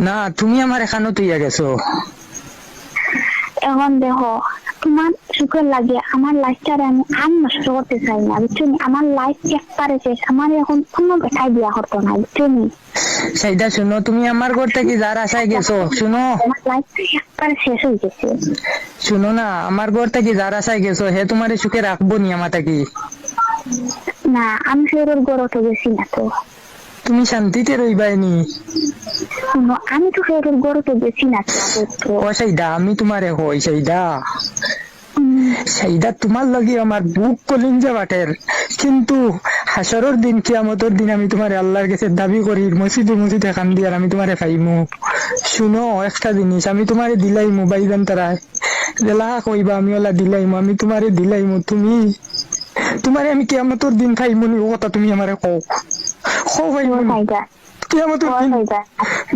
না তুমি আমার এখানে তুইয়া গেছো। এখন দেখো তোমার সুখের লাগে আমার লাইফটা আমি আর নষ্ট করতে চাই না বুঝছ নি? আমার লাইফ একবারে শেষ আমার এখন কোনো বেটাই বিয়া করতো না বুঝছ নি? সেইটা শুনো তুমি আমার ঘর থেকে যার আশায় গেছো শুনো। একবারে শেষ হয়ে গেছে। শুনো না আমার ঘর থেকে যার আশায় গেছো হে তোমার সুখে রাখব নি আমার থাকি। না আমি ফেরোর গড়তে গেছি না তো। তুমি শান্তিতে রইবাইনি শুনো, আমি তো ফেরোর গড়তে গেছি না তো আগে তো। ও সেইদা আমি তোমারে হই সেইদা? সেইদা তোমার লাগি আমার বুক কলিঞ্জা বাটের। কিন্তু হাসরের দিন কিয়ামতের দিন আমি তোমার আল্লাহর কাছে দাবি করি মসজিদে মসজিদে কান দিয়ে আমি তোমারে পাইমু। শুনো একটা জিনিস আমি তোমারে দিলাইমু বাইজান তারায় জেলা কইবা আমি ওলা দিলাইমু আমি তোমারে দিলাইমু তুমি? তোমারে আমি কিয়ামতের দিন পাইমু নি ও কথা তুমি আমারে কও। কও ফায়দা কিয়ামতের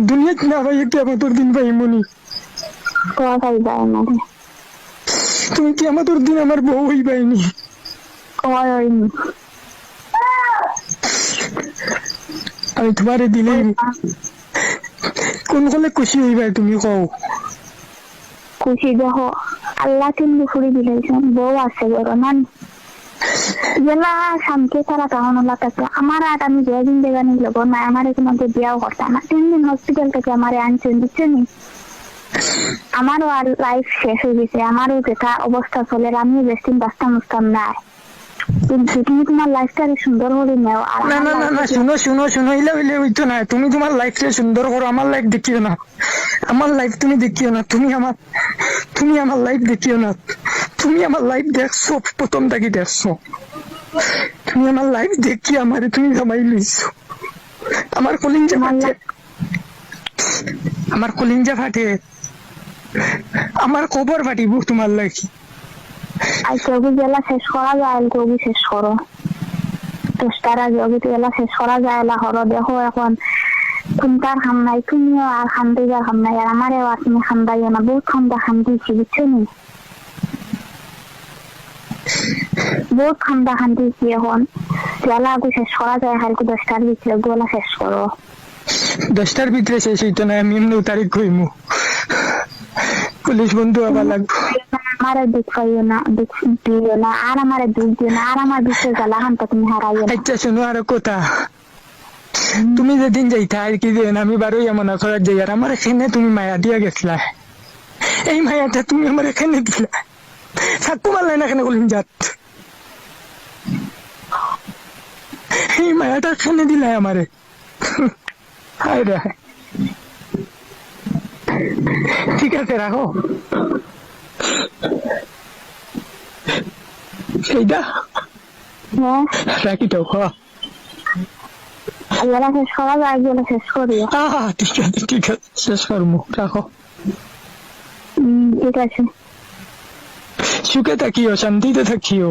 দিন না ভাই কিয়ামতের দিন পাইমু নি ও ফায়দা আমার তুমি কিয়ামতের দিন আমার বউ হইবাইনি ও ওই আমি তোমারে দিলেই কোন কলে খুশি হইবাই তুমি কও। খুশি দেখো আল্লাহ কিন্তু ফুরি দিলেছেন বউ আছে বড় মান জেলা শান্তি তারা তখন আমার আর আমি যে দিন দেগানি লোক না আমার বিয়াও তিন দিন হসপিটাল থেকে আমার আনছেন বুঝছেন আমারও আর লাইফ শেষ হয়ে গেছে। আমারও যেটা অবস্থা চলে আমিও বেশ দিন বাঁচতাম মুসতাম না। কিন্তু তুমি তোমার সুন্দর করে নেও আর না আমার না না না life-টা- শুনো শুনো শুনো ইলে ইলে হইতো না। তুমি তোমার লাইফটা সুন্দর করো আমার লাইফ দেখিও না। আমার লাইফ তুমি দেখিও না তুমি আমার তুমি আমার লাইফ দেখিও না। তুমি আমার লাইফ দেখছ, প্রথম থাকি দেখছ। তুমি আমার লাইফ দেখি আমার তুমি জামাই লইছো। আমার কলিঞ্জা ফাটে। আমার কলিঞ্জা ফাটে। আমার কবর ফাটিব তোমার লাগি। আর যোগী জেলা শেষ করা যায় যোগী শেষ করো। দশটার আগে যোগী জেলা শেষ করা যায় না হলো দেখো এখন। তোমার খাম নাই, তুমিও আর খান দিবার খাম নাই, আর আমারও আর তুমি খান না। বহুত ঠান্ডা খান দিয়েছি, বুঝছ নি? বহুত ঠান্ডা খান দিয়েছি এখন। জেলা আগে শেষ করা যায় হালকা দশটার ভিতরে গোলা শেষ করো দশটার ভিতরে শেষ হইতো না আমি এমনি তারিখ কইমু পুলিশ বন্ধু আবার লাগবো। আমারে দুঃখ পাইও না দুঃখ দিও না আর আমারে দুঃখ দিও না আর আমার জ্বালা তুমি হারাইও না। আচ্ছা শোনো আরও কথা। তুমি যেদিন যাইতা আর কি দিন আমি বারোই এমন করার যাই আর আমার এখানে তুমি মায়া দিয়া গেছিলা। এই মায়াটা তুমি আমার এখানে দিলা। থাকতে পারলে না এখানে বলিন যাত এই মায়াটা এখানে দিলাই আমারে। হায় রে। ঠিক আছে রাখো। সেইটা। রাখি তো শেষ শেষ করিও আহ ঠিক আছে ঠিক আছে শেষ করব। রাখো। ঠিক আছে। সুখে থাকিও শান্তিতে থাকিও।